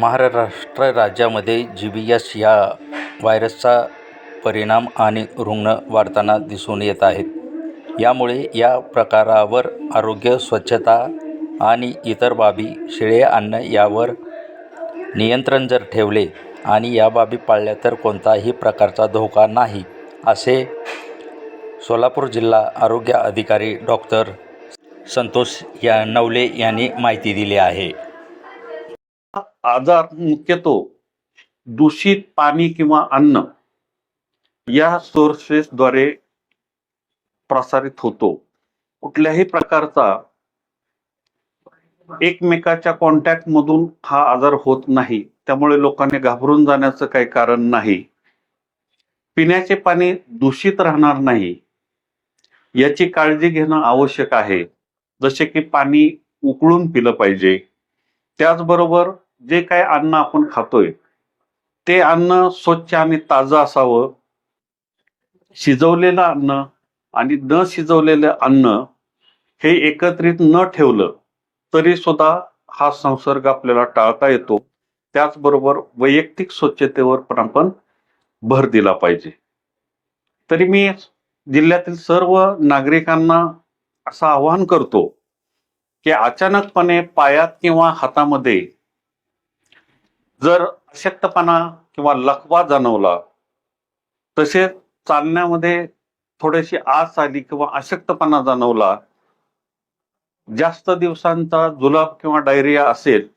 महाराष्ट्र राज्यामध्ये G B S या व्हायरसचा परिणाम आणि रुग्ण वाढताना दिसून येत आहेत. यामुळे या प्रकारावर आरोग्य स्वच्छता आणि इतर बाबी शिळे अन्न यावर नियंत्रण जर ठेवले आणि या बाबी पाळल्या तर कोणताही प्रकारचा धोका नाही असे सोलापूर जिल्हा आरोग्य अधिकारी डॉक्टर संतोष या नवले यांनी माहिती दिली आहे. आजार मुख्यतो दूषित पाणी किंवा अन्न या सोर्सेसद्वारे प्रसारित होतो. कुठल्याही प्रकारचा एकमेकाच्या कॉन्टॅक्ट मधून हा आजार होत नाही. त्यामुळे लोकांनी घाबरून जाण्याचं काही कारण नाही. पिण्याचे पाणी दूषित राहणार नाही. याची काळजी घेणं आवश्यक आहे. जसे की पाणी उकळून पिलं पाहिजे. त्याचबरोबर जे काय अन्न आपण खातोय ते अन्न स्वच्छ आणि ताजं असावं. शिजवलेलं अन्न आणि न शिजवलेलं अन्न हे एकत्रित न ठेवलं तरी सुद्धा हा संसर्ग आपल्याला टाळता येतो. त्याचबरोबर वैयक्तिक स्वच्छतेवर पण आपण भर दिला पाहिजे. तरी मी जिल्ह्यातील सर्व नागरिकांना असं आवाहन करतो की अचानकपणे पायात किंवा हातामध्ये जर अशक्तपणा किंवा लकवा जाणवला तसेच चालण्यामध्ये थोडीशी आस आली किंवा अशक्तपणा जाणवला जास्त दिवसांचा जुलाब किंवा डायरिया असेल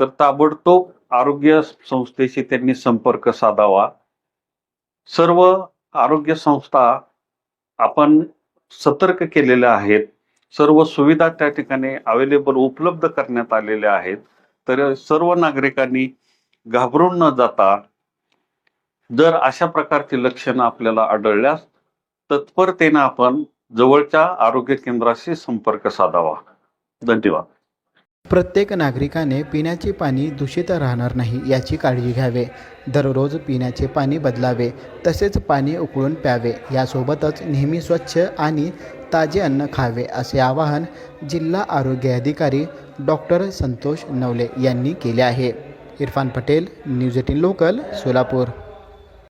तर ताबडतोब आरोग्य संस्थेशी त्यांनी संपर्क साधावा. सर्व आरोग्य संस्था आपण सतर्क केलेल्या आहेत. सर्व सुविधा त्या ठिकाणी अवेलेबल उपलब्ध करण्यात आलेल्या आहेत. तर सर्व नागरिकांनी घाबरून न जाता जर अशा प्रकारची लक्षणं आपल्याला आढळल्यास तत्परतेनं आपण जवळच्या आरोग्य केंद्राशी संपर्क साधावा. धन्यवाद. प्रत्येक नागरिकाने पिण्याचे पाणी दूषित राहणार नाही याची काळजी घ्यावे. दररोज पिण्याचे पाणी बदलावे तसेच पाणी उकळून प्यावे. यासोबतच नेहमी स्वच्छ आणि ताजे अन्न खावे असे आवाहन जिल्हा आरोग्य अधिकारी डॉक्टर संतोष नवले यांनी केले आहे. Irfan Patel news eighteen local Solapur.